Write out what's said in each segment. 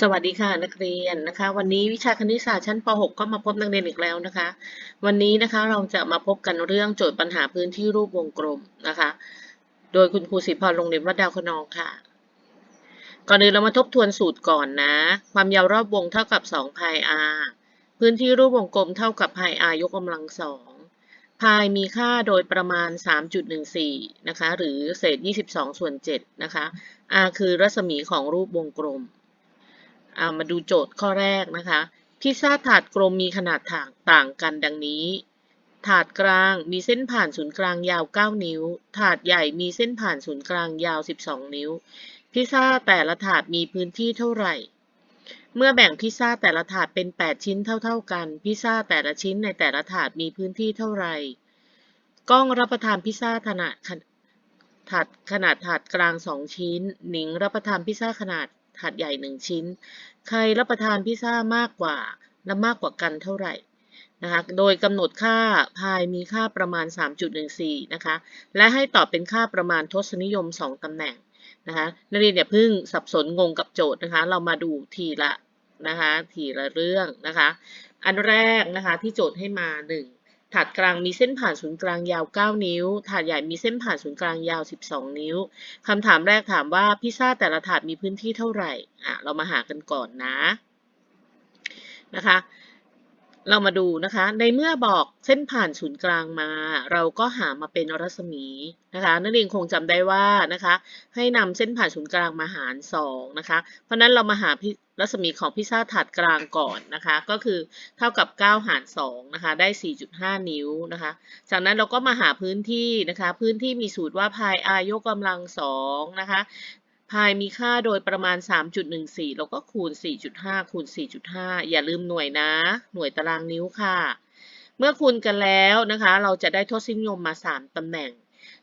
สวัสดีค่ะนักเรียนนะคะ วันนี้วิชาคณิตศาสตร์ชั้นป .6 ก็มาพบนักเรียนอีกแล้วนะคะ วันนี้นะคะเราจะมาพบกันเรื่องโจทย์ปัญหาพื้นที่รูปวงกลมนะคะ โดยคุณครูศิพรโรงเรียนวัดดาวคนองค่ะ ก่อนอื่นเรามาทบทวนสูตรก่อนนะ ความยาวรอบวงเท่ากับ2 pi r พื้นที่รูปวงกลมเท่ากับ pi r ยกกำลังสองพายมีค่าโดยประมาณ 3.14 นะคะ หรือเศษ 22 ส่วน 7 นะคะ r คือรัศมีของรูปวงกลมามาดูโจทย์ข้อแรกนะคะ พิซซ่าถาดกลมมีขนาดต่างต่างกันดังนี้ ถาดกลางมีเส้นผ่านศูนย์กลางยาว 9 นิ้ว ถาดใหญ่มีเส้นผ่านศูนย์กลางยาว 12 นิ้ว พิซซ่าแต่ละถาดมีพื้นที่เท่าไหร่ เมื่อแบ่งพิซซ่าแต่ละถาดเป็น 8 ชิ้นเท่า ๆ กัน พิซซ่าแต่ละชิ้นในแต่ละถาดมีพื้นที่เท่าไหร่ กล้องรับประทานพิซซ่าขนาดถาดขนาดถาดกลาง 2 ชิ้น หนิงรับประทานพิซซ่าขนาด ถาดใหญ่1ชิ้น ใครรับประทานพิซซ่ามากกว่าและมากกว่ากันเท่าไหร่นะคะ โดยกำหนดค่าพายมีค่าประมาณ 3.14 นะคะ และให้ตอบเป็นค่าประมาณทศนิยม 2ตำแหน่งนะคะนักเรียนอย่าเพิ่งสับสนงงกับโจทย์นะคะ เรามาดูทีละนะคะ ทีละเรื่องนะคะ อันแรกนะคะที่โจทย์ให้มา 1 ถาดกลางมีเส้นผ่านศูนย์กลางยาว 9 นิ้ว ถาดใหญ่มีเส้นผ่านศูนย์กลางยาว 12 นิ้ว คำถามแรกถามว่าพิซซ่าแต่ละถาดมีพื้นที่เท่าไหร่ อะ เรามาหากันก่อนนะ นะคะ เรามาดูนะคะ ในเมื่อบอกเส้นผ่านศูนย์กลางมา เราก็หามาเป็นรัศมีนะคะนักเรียนคงจำได้ว่านะคะ ให้นำเส้นผ่านศูนย์กลางมาหาร2นะคะ เพราะนั้นเรามาหารัศมีของพิซซ่าถาดกลางก่อนนะคะ ก็คือเท่ากับ 9 หาร2นะคะได้ 4.5 นิ้วนะคะ จากนั้นเราก็มาหาพื้นที่นะคะ พื้นที่มีสูตรว่าพาย r ยกกำลัง2นะคะ พายมีค่าโดยประมาณ 3.14เราก็คูณ 4.5 คูณ 4.5 อย่าลืมหน่วยนะ หน่วยตารางนิ้วค่ะ เมื่อคูณกันแล้วนะคะ เราจะได้ทศนิยมมา 3 ตำแหน่ง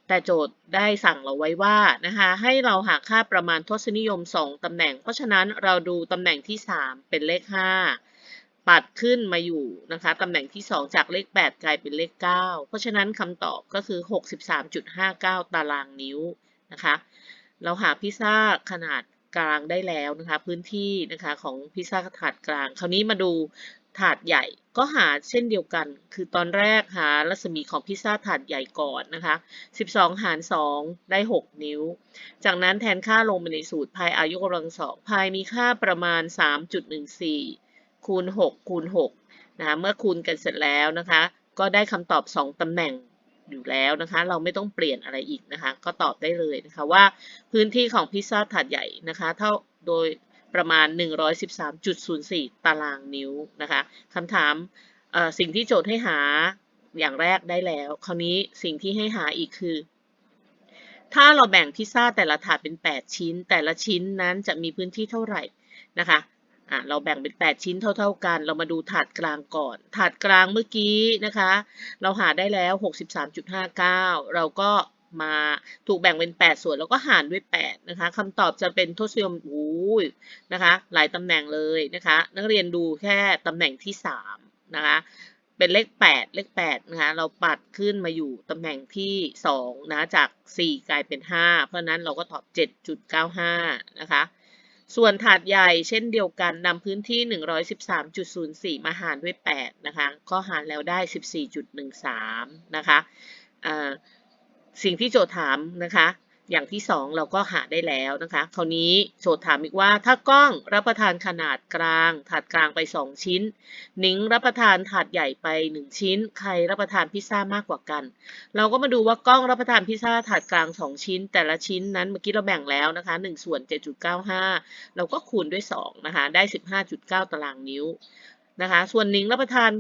แต่โจทย์ได้สั่งเราไว้ว่านะคะ ให้เราหาค่าประมาณทศนิยม 2 ตำแหน่ง เพราะฉะนั้นเราดูตำแหน่งที่ 3 เป็นเลข 5 ปัดขึ้นมาอยู่นะคะตำแหน่งที่ 2 จากเลข 8 กลายเป็นเลข 9 เพราะฉะนั้นคำตอบก็คือ 63.59 ตารางนิ้วนะคะ เราหาพิซซ่าขนาดกลางได้แล้วนะคะ พื้นที่นะคะของพิซซ่าถาดกลาง คราวนี้มาดูถาดใหญ่ก็หาเช่นเดียวกัน คือตอนแรกหารัศมีของพิซซ่าถาดใหญ่ก่อนนะคะ 12 หาร 2 ได้ 6 นิ้ว จากนั้นแทนค่าลงไปในสูตรพายอายุกำลังสองพายมีค่าประมาณ 3.14 คูณ 6 คูณ 6 นะคะเมื่อคูณกันเสร็จแล้วนะคะ ก็ได้คำตอบ 2ตำแหน่ง อยู่แล้วนะคะ เราไม่ต้องเปลี่ยนอะไรอีกนะคะ ก็ตอบได้เลยนะคะว่าพื้นที่ของพิซซ่าถาดใหญ่นะคะ เท่าโดยประมาณ 113.04 ตารางนิ้วนะคะคำถามสิ่งที่โจทย์ให้หาอย่างแรกได้แล้ว คราวนี้สิ่งที่ให้หาอีกคือ ถ้าเราแบ่งพิซซ่าแต่ละถาดเป็น 8 ชิ้น แต่ละชิ้นนั้นจะมีพื้นที่เท่าไหร่นะคะ อะเราแบ่งเป็น 8 ชิ้นเท่า ๆกัน เรามาดูถาดกลางก่อน ถาดกลางเมื่อกี้นะคะ เราหาได้แล้ว 63.59 เราก็มาถูกแบ่งเป็น 8 ส่วนแล้วก็หารด้วย 8 นะคะคำตอบจะเป็นทศนิยมอู้นะคะ หลายตำแหน่งเลยนะคะ นักเรียนดูแค่ตำแหน่งที่ 3 นะคะ เป็นเลข 8 เลข 8 นะคะ เราปัดขึ้นมาอยู่ตำแหน่งที่ 2 นะ จาก 4 กลายเป็น 5 เพราะนั้นเราก็ตอบ 7.95 นะคะ ส่วนถาดใหญ่เช่นเดียวกันนำพื้นที่ 113.04 มาหารด้วย 8 นะคะ ก็หารแล้วได้ 14.13 นะคะสิ่งที่โจทย์ถามนะคะ อย่างที่ 2 เราก็หาได้แล้วนะคะ คราวนี้โจทย์ถามอีกว่าถ้ากล้องรับประทานขนาดกลางถาดกลางไป 2 ชิ้น นิ้งรับประทานถาดใหญ่ไป 1 ชิ้น ใครรับประทานพิซซ่ามากกว่ากัน เราก็มาดูว่ากล้องรับประทานพิซซ่าถาดกลาง 2 ชิ้น แต่ละชิ้นนั้นเมื่อกี้เราแบ่งแล้วนะคะ1ส่วน 7.95 เราก็คูณด้วย2นะคะได้ 15.9 ตารางนิ้วนะคะ ส่วนนิ้งรับประทาน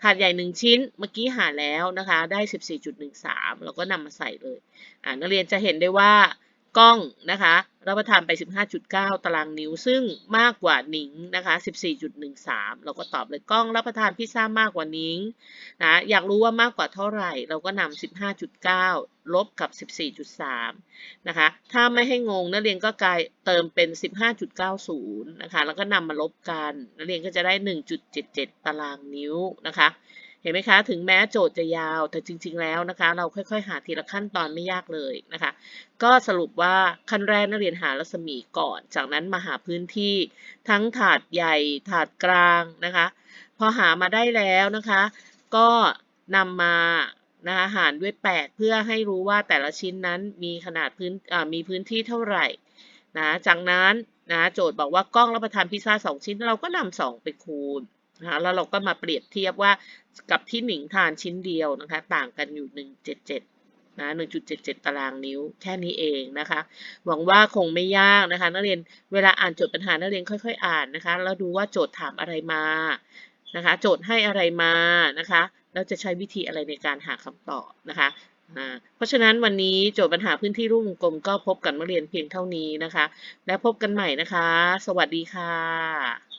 ถาดใหญ่ 1 ชิ้นเมื่อกี้หาแล้วนะคะ ได้ 14.13เราก็นำมาใส่เลย นักเรียนจะเห็นได้ว่า กล้องนะคะรับประทานไป 15.9 ตารางนิ้ว ซึ่งมากกว่านิงนะคะ 14.13 เราก็ตอบเลยกล้องรับประทานพิซซ่ามากกว่านิงนะอยากรู้ว่ามากกว่าเท่าไหร่ เราก็นำ 15.9 ลบกับ 14.3 นะคะ ถ้าไม่ให้งงนักเรียนก็กลายเติมเป็น 15.90 นะคะ แล้วก็นำมาลบกันนักเรียนก็จะได้ 1.77 ตารางนิ้วนะคะ เห็นไหมคะ ถึงแม้โจทย์จะยาว แต่จริง ๆ แล้วนะคะ เราค่อย ๆ หาทีละขั้นตอนไม่ยากเลยนะคะ ก็สรุปว่าขั้นแรกนักเรียนหารัศมีก่อน จากนั้นมาหาพื้นที่ ทั้งถาดใหญ่ ถาดกลางนะคะ พอหามาได้แล้วนะคะ ก็นำมานะคะหารด้วย 8 เพื่อให้รู้ว่าแต่ละชิ้นนั้นมีขนาดพื้นมีพื้นที่เท่าไหร่นะ จากนั้นนะโจทย์บอกว่ากล้องรับประทานพิซซ่าสองชิ้น เราก็นำสองไปคูณ นะคะแล้วเราก็มาเปรียบเทียบว่ากับที่หนิงทานชิ้นเดียวนะคะ ต่างกันอยู่ 177นะ1.77 ตารางนิ้วแค่นี้เองนะคะ หวังว่าคงไม่ยากนะคะ นักเรียนเวลาอ่านโจทย์ปัญหานักเรียนค่อย ๆ อ่านนะคะ แล้วดูว่าโจทย์ถามอะไรมานะคะ โจทย์ให้อะไรมานะคะแล้วจะใช้วิธีอะไรในการหาคำตอบนะคะเพราะฉะนั้นวันนี้โจทย์ปัญหาพื้นที่รูปวงกลมก็พบกันนักเรียนเพียงเท่านี้นะคะ แล้วพบกันใหม่นะคะ สวัสดีค่ะ